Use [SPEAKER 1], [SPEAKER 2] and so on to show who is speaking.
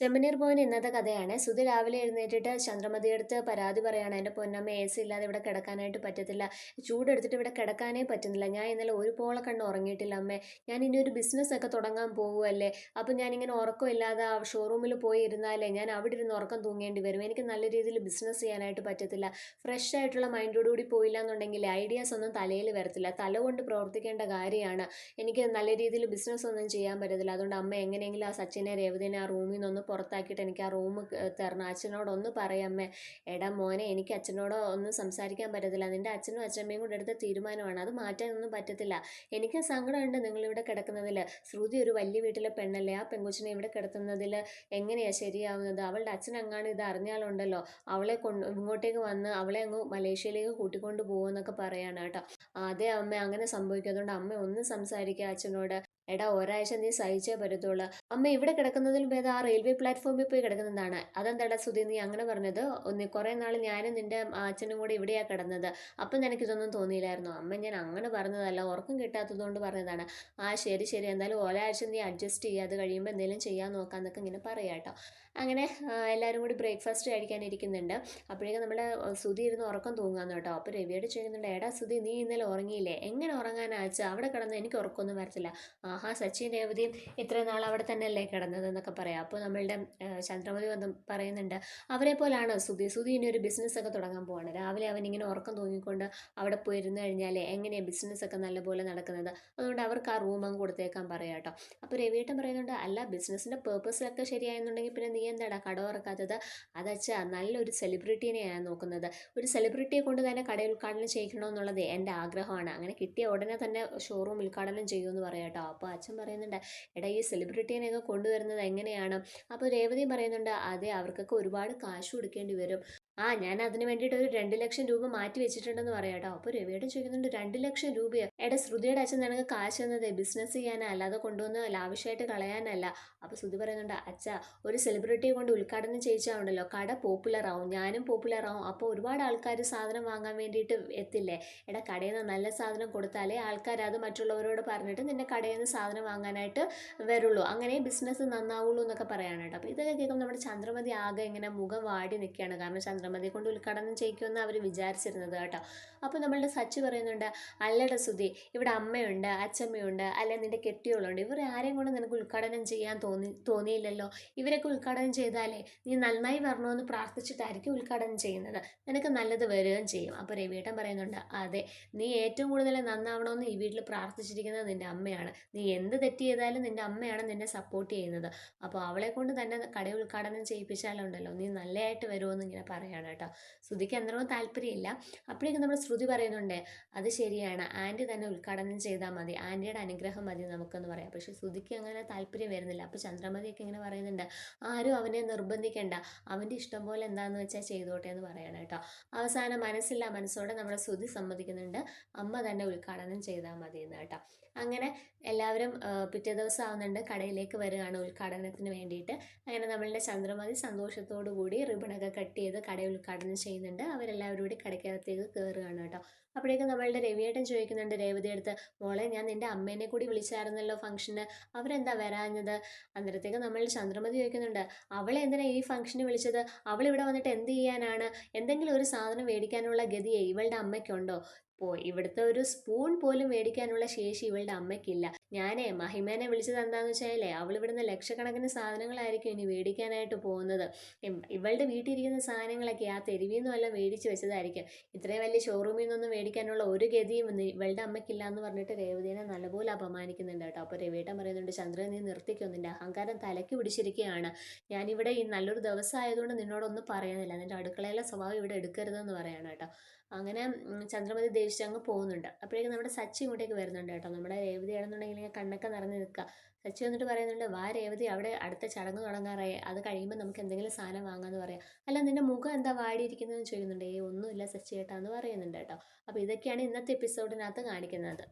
[SPEAKER 1] ചെമ്മനീർ പോയിന് ഇന്നത്തെ കഥയാണ്. സുധി രാവിലെ എഴുന്നേറ്റിട്ട് ചന്ദ്രമതിയെടുത്ത് പരാതി പറയാണ്. എന്റെ പൊന്നമ്മ എ സി ഇല്ലാതെ ഇവിടെ കിടക്കാനായിട്ട് പറ്റത്തില്ല. ചൂടെടുത്തിട്ട് ഇവിടെ കിടക്കാനേ പറ്റുന്നില്ല. ഞാൻ ഇന്നലെ ഒരു പോളെ കണ്ട് ഉറങ്ങിയിട്ടില്ല അമ്മേ. ഞാൻ ഇനി ഒരു ബിസിനസ് ഒക്കെ തുടങ്ങാൻ പോകുമല്ലേ അപ്പം ഞാനിങ്ങനെ ഉറക്കമില്ലാതെ ഷോറൂമിൽ പോയി ഇരുന്നാലേ ഞാൻ അവിടെ ഇരുന്ന് ഉറക്കം തൂങ്ങേണ്ടി വരും. എനിക്ക് നല്ല രീതിയിൽ ബിസിനസ് ചെയ്യാനായിട്ട് പറ്റത്തില്ല. ഫ്രഷ് ആയിട്ടുള്ള മൈൻഡോടുകൂടി പോയില്ല എന്നുണ്ടെങ്കിൽ ഐഡിയാസ് ഒന്നും തലയിൽ വരത്തില്ല. തല കൊണ്ട് പ്രവർത്തിക്കേണ്ട കാര്യമാണ്. എനിക്ക് നല്ല രീതിയിൽ ബിസിനസ് ഒന്നും ചെയ്യാൻ പറ്റത്തില്ല. അതുകൊണ്ട് അമ്മ എങ്ങനെയെങ്കിലും ആ സച്ചിനെ രേവതിനെ ആ റൂമിൽ നിന്നൊന്ന് പുറത്താക്കിയിട്ട് എനിക്ക് ആ റൂം തരണം. അച്ഛനോടൊന്ന് പറയാമേ എടാ മോനെ എനിക്ക് അച്ഛനോട് ഒന്നും സംസാരിക്കാൻ പറ്റത്തില്ല. നിന്റെ അച്ഛനും അച്ഛമ്മയും കൂടെ എടുത്ത തീരുമാനമാണ്. അത് മാറ്റാനൊന്നും പറ്റത്തില്ല. എനിക്ക് സങ്കടമുണ്ട് നിങ്ങളിവിടെ കിടക്കുന്നതിൽ ശ്രുതി ഒരു വലിയ വീട്ടിലെ പെണ്ണല്ലേ? ആ പെങ്കൊച്ചിനെ ഇവിടെ കിടത്തുന്നതിൽ എങ്ങനെയാണ് ശരിയാവുന്നത്? അവളുടെ അച്ഛൻ അങ്ങാണ് ഇത് അറിഞ്ഞാലുണ്ടല്ലോ. അവളെ കൊണ്ട് ഇങ്ങോട്ടേക്ക് വന്ന് അവളെ അങ്ങ് മലേഷ്യയിലേക്ക് കൂട്ടിക്കൊണ്ട് പോകുമെന്നൊക്കെ പറയാണ് കേട്ടോ. അതേ അമ്മ അങ്ങനെ സംഭവിക്കും. അതുകൊണ്ട് അമ്മ ഒന്ന് സംസാരിക്കുക അച്ഛനോട്. എടാ ഒരാഴ്ച നീ സഹിച്ചേ പറ്റത്തുള്ളൂ. അമ്മ ഇവിടെ കിടക്കുന്നതിലും ഭേദം ആ റെയിൽവേ പ്ലാറ്റ്ഫോമിൽ പോയി കിടക്കുന്നതാണ്. അതെന്താടാ സുധി നീ അങ്ങനെ പറഞ്ഞത്? ഒന്ന് കുറേ നാൾ ഞാനും നിന്റെ അച്ഛനും കൂടെ ഇവിടെയാണ് കിടന്നത്. അപ്പം നിനക്കിതൊന്നും തോന്നിയില്ലായിരുന്നു? അമ്മ ഞാൻ അങ്ങനെ പറഞ്ഞതല്ല. ഉറക്കം കിട്ടാത്തതുകൊണ്ട് പറഞ്ഞതാണ്. ആ ശരി ശരി. എന്തായാലും ഒരാഴ്ച നീ അഡ്ജസ്റ്റ് ചെയ്യുക അത് കഴിയുമ്പോൾ എന്തെങ്കിലും ചെയ്യാൻ നോക്കാമെന്നൊക്കെ ഇങ്ങനെ പറയാം കേട്ടോ. അങ്ങനെ എല്ലാവരും കൂടി ബ്രേക്ക്ഫാസ്റ്റ് കഴിക്കാനിരിക്കുന്നുണ്ട് അപ്പോഴേക്കും നമ്മുടെ സുധി ഇരുന്ന് ഉറക്കം തൂങ്ങാന്ന് കേട്ടോ. അപ്പോൾ രവിയോട് ചോദിക്കുന്നുണ്ട് എടാ സുധി നീ ഇന്നലെ ഉറങ്ങിയില്ലേ? എങ്ങനെ ഉറങ്ങാനാച്ചാ അവിടെ കിടന്ന് എനിക്ക് ഉറക്കമൊന്നും വരത്തില്ല. ആഹാ സച്ചിൻ രേവതിയും ഇത്ര നാൾ അവിടെ തന്നെയല്ലേ കിടന്നത് എന്നൊക്കെ പറയാം. അപ്പോൾ നമ്മളുടെ ചന്ദ്രമതി വന്ന് പറയുന്നുണ്ട് അവരെ പോലാണ് സുധി സുധി ഇനി ഒരു ബിസിനസ്സൊക്കെ തുടങ്ങാൻ പോവാണ്. രാവിലെ അവൻ ഇങ്ങനെ ഉറക്കം തൂങ്ങിക്കൊണ്ട് അവിടെ പോയിരുന്നു കഴിഞ്ഞാൽ എങ്ങനെയാണ് ബിസിനസ്സൊക്കെ നല്ലപോലെ നടക്കുന്നത്? അതുകൊണ്ട് അവർക്ക് ആ റൂം അങ്ങ് കൊടുത്തേക്കാൻ പറയാം കേട്ടോ. അപ്പോൾ രവിയേട്ടൻ പറയുന്നുണ്ട് അല്ല ബിസിനസ്സിന്റെ പേർപ്പസിലൊക്കെ ശരിയായെന്നുണ്ടെങ്കിൽ പിന്നെ നീ എന്താടാ കട ഉറക്കാത്തത് അതച്ചാ നല്ലൊരു സെലിബ്രിറ്റീനെയാണ് നോക്കുന്നത്. ഒരു സെലിബ്രിറ്റിയെ കൊണ്ട് തന്നെ കടയിൽ ഉദ്ഘാടനം ചെയ്യിക്കണമെന്നുള്ളത് എന്റെ ആഗ്രഹമാണ്. അങ്ങനെ കിട്ടിയ ഉടനെ തന്നെ ഷോറൂം ഉദ്ഘാടനം ചെയ്യുമെന്ന് പറയാം കേട്ടോ. അപ്പോൾ അച്ഛൻ പറയുന്നുണ്ട് എടാ ഈ സെലിബ്രിറ്റീനെയൊക്കെ കൊണ്ടുവരുന്നത് എങ്ങനെയാണ്? അപ്പോൾ രേവതി പറയുന്നുണ്ട് അതെ അവർക്കൊക്കെ ഒരുപാട് കാശ് കൊടുക്കേണ്ടി വരും. ആ ഞാൻ അതിന് വേണ്ടിയിട്ട് ഒരു രണ്ട് ലക്ഷം രൂപ മാറ്റി വെച്ചിട്ടുണ്ടെന്ന് പറയാം കേട്ടോ അപ്പോൾ രവിയുടെ ചോദിക്കുന്നുണ്ട് രണ്ട് ലക്ഷം രൂപയോ? എടാ ശ്രുതിയുടെ അച്ഛൻ നിനക്ക് കാശ് തന്നത് ബിസിനസ് ചെയ്യാനാ അല്ലാതെ കൊണ്ടുവന്ന് ലാവിഷായിട്ട് കളയാനല്ല. അപ്പോൾ ശ്രുതി പറയുന്നുണ്ട് അച്ഛ ഒരു സെലിബ്രിറ്റിയെ കൊണ്ട് ഉദ്ഘാടനം ചെയ്യിച്ചാണല്ലോ കട പോപ്പുലർ ആവും ഞാനും പോപ്പുലർ ആവും അപ്പോൾ ഒരുപാട് ആൾക്കാർ സാധനം വാങ്ങാൻ വേണ്ടിയിട്ട് എത്തില്ലേ? എടാ കടയിൽ നിന്ന് നല്ല സാധനം കൊടുത്താലേ ആൾക്കാർ അത് മറ്റുള്ളവരോട് പറഞ്ഞിട്ട് നിന്റെ കടയിൽ നിന്ന് സാധനം വാങ്ങാനായിട്ട് വരുള്ളൂ. അങ്ങനെ ബിസിനസ് നന്നാവുള്ളൂ എന്നൊക്കെ പറയാനായിട്ട് അപ്പൊ അപ്പോൾ ഇതൊക്കെ കേൾക്കുമ്പോൾ നമ്മുടെ ചന്ദ്രമതി ആകെ ഇങ്ങനെ മുഖം വാടി നിൽക്കുകയാണ് കാരണം ചന്ദ്രമതി കൊണ്ട് ഉദ്ഘാടനം ചെയ്യിക്കുമെന്ന് അവർ വിചാരിച്ചിരുന്നത് കേട്ടോ. അപ്പോൾ നമ്മളുടെ സച്ചി പറയുന്നുണ്ട് അല്ലട സുധി ഇവിടെ അമ്മയുണ്ട് അച്ഛമ്മയുണ്ട് അല്ലെ നിന്റെ കെട്ടിയോളുണ്ട് ഇവർ ആരെയും കൊണ്ട് നിനക്ക് ഉദ്ഘാടനം ചെയ്യാൻ തോന്നി തോന്നിയില്ലല്ലോ. ഇവരൊക്കെ ഉദ്ഘാടനം ചെയ്താലേ നീ നന്നായി വരണമെന്ന് പ്രാർത്ഥിച്ചിട്ടായിരിക്കും ഉദ്ഘാടനം ചെയ്യുന്നത്. നിനക്ക് നല്ലത് വരികയും ചെയ്യും. അപ്പോൾ രവിയേട്ടൻ പറയുന്നുണ്ട് അതെ നീ ഏറ്റവും കൂടുതൽ നന്നാവണമെന്ന് ഈ വീട്ടിൽ പ്രാർത്ഥിച്ചിരിക്കുന്നത് നിന്റെ അമ്മയാണ്. നീ എന്ത് തെറ്റ് ചെയ്താലും നിന്റെ അമ്മയാണ് നിന്നെ സപ്പോർട്ട് ചെയ്യുന്നത്. അപ്പോൾ അവളെ കൊണ്ട് തന്നെ കട ഉദ്ഘാടനം ചെയ്യിപ്പിച്ചാലുണ്ടല്ലോ നീ നല്ലതായിട്ട് വരുമെന്ന് ഇങ്ങനെ പറയാണ് കേട്ടോ. ശ്രുതിക്ക് എന്തെങ്കിലും താല്പര്യമില്ല. അപ്പോഴേക്കും നമ്മൾ ശ്രുതി പറയുന്നുണ്ട് അത് ശരിയാണ്. ആന്റി തന്നെ ഉദ്ഘാടനം ചെയ്താൽ മതി. ആന്റിയുടെ അനുഗ്രഹം മതി നമുക്കെന്ന് പറയാം. പക്ഷേ ശ്രുതിക്ക് അങ്ങനെ താല്പര്യം വരുന്നില്ല. അപ്പോൾ ചന്ദ്രമതിയൊക്കെ ഇങ്ങനെ പറയുന്നുണ്ട് ആരും അവനെ നിർബന്ധിക്കേണ്ട. അവന്റെ ഇഷ്ടം പോലെ എന്താണെന്ന് വെച്ചാൽ ചെയ്തോട്ടെ എന്ന് പറയണം കേട്ടോ. അവസാനം മനസ്സില്ല മനസ്സോടെ നമ്മുടെ ശ്രുതി സമ്മതിക്കുന്നുണ്ട് അമ്മ തന്നെ ഉദ്ഘാടനം ചെയ്താൽ മതി എന്ന് കേട്ടോ. അങ്ങനെ എല്ലാവരും പിറ്റേ ദിവസം ആവുന്നുണ്ട് കടയിലേക്ക് വരികയാണ് ഉദ്ഘാടനത്തിന് വേണ്ടിയിട്ട്. അങ്ങനെ നമ്മളുടെ ചന്ദ്രമതി സന്തോഷത്തോടു കൂടി റിബണൊക്കെ കട്ട് ചെയ്ത് കട ഉദ്ഘാടനം ചെയ്യുന്നുണ്ട്. അവരെല്ലാവരും കൂടി കടയ്ക്കകത്തേക്ക് കയറുകയാണ് കേട്ടോ. അപ്പോഴേക്കും നമ്മളുടെ രവിയേട്ടൻ ചോദിക്കുന്നുണ്ട് രേവതി അടുത്ത് മോളെ ഞാൻ നിന്റെ അമ്മേനെ കൂടി വിളിച്ചായിരുന്നല്ലോ ഫംഗ്ഷന്. അവരെന്താ വരാഞ്ഞത്? അന്നേരത്തേക്ക് നമ്മൾ ചന്ദ്രമതി ചോദിക്കുന്നുണ്ട് അവളെ എന്തിനാ ഈ ഫംഗ്ഷന് വിളിച്ചത്? അവൾ ഇവിടെ വന്നിട്ട് എന്ത് ചെയ്യാനാണ്? എന്തെങ്കിലും ഒരു സാധനം മേടിക്കാനുള്ള ഗതിയെ ഇവളുടെ അമ്മയ്ക്കുണ്ടോ? പോയി ഇവിടുത്തെ ഒരു സ്പൂൺ പോലും മേടിക്കാനുള്ള ശേഷി ഇവളുടെ അമ്മയ്ക്കില്ല. ഞാനേ മഹിമേനെ വിളിച്ചത് എന്താന്ന് വെച്ചാലേ അവൾ ഇവിടുന്ന് ലക്ഷക്കണക്കിന് സാധനങ്ങളായിരിക്കും ഇനി മേടിക്കാനായിട്ട് പോകുന്നത്. ഇവളുടെ വീട്ടിലിരിക്കുന്ന സാധനങ്ങളൊക്കെ ആ തെരുവിൽ നിന്നും എല്ലാം മേടിച്ച് വെച്ചതായിരിക്കും. ഇത്രയും വലിയ ഷോറൂമിൽ നിന്നൊന്നും മേടിക്കാനുള്ള ഒരു ഗതിയും ഇവളുടെ അമ്മയ്ക്കില്ല എന്ന് പറഞ്ഞിട്ട് രേവതിനെ നല്ലപോലെ അപമാനിക്കുന്നുണ്ട് കേട്ടോ. അപ്പോൾ രവിയേട്ടൻ പറയുന്നുണ്ട് ചന്ദ്രൻ നീ നിർത്തിക്കോ നിന്റെ അഹങ്കാരം തലയ്ക്ക് പിടിച്ചിരിക്കുകയാണ്. ഞാനിവിടെ ഈ നല്ലൊരു ദിവസം ആയതുകൊണ്ട് നിന്നോടൊന്നും പറയുന്നില്ല നിന്റെ അടുക്കളയിലെ സ്വഭാവം ഇവിടെ എടുക്കരുതെന്ന് പറയാണ് അങ്ങനെ ചന്ദ്രമതി ദേഷിച്ച് അങ്ങ് പോകുന്നുണ്ട്. അപ്പോഴേക്കും നമ്മുടെ സച്ചി ഇങ്ങോട്ടേക്ക് വരുന്നുണ്ട് കേട്ടോ. നമ്മുടെ രേവതി ആണെന്നുണ്ടെങ്കിൽ കണ്ണൊക്കെ നിറഞ്ഞു നിൽക്കുക. സച്ചി വന്നിട്ട് പറയുന്നുണ്ട് വാ രേവതി അവിടെ അടുത്ത ചടങ്ങ് തുടങ്ങാറായി. അത് കഴിയുമ്പോൾ നമുക്ക് എന്തെങ്കിലും സാധനം വാങ്ങാമെന്ന് പറയാം. അല്ല നിന്റെ മുഖം എന്താ വാടിയിരിക്കുന്നതെന്ന് ചോദിക്കുന്നുണ്ട്. ഏ ഒന്നുമില്ല സച്ചി ചേട്ടാ എന്ന് പറയുന്നുണ്ട് കേട്ടോ. അപ്പോൾ ഇതൊക്കെയാണ് ഇന്നത്തെ എപ്പിസോഡിനകത്ത് കാണിക്കുന്നത്.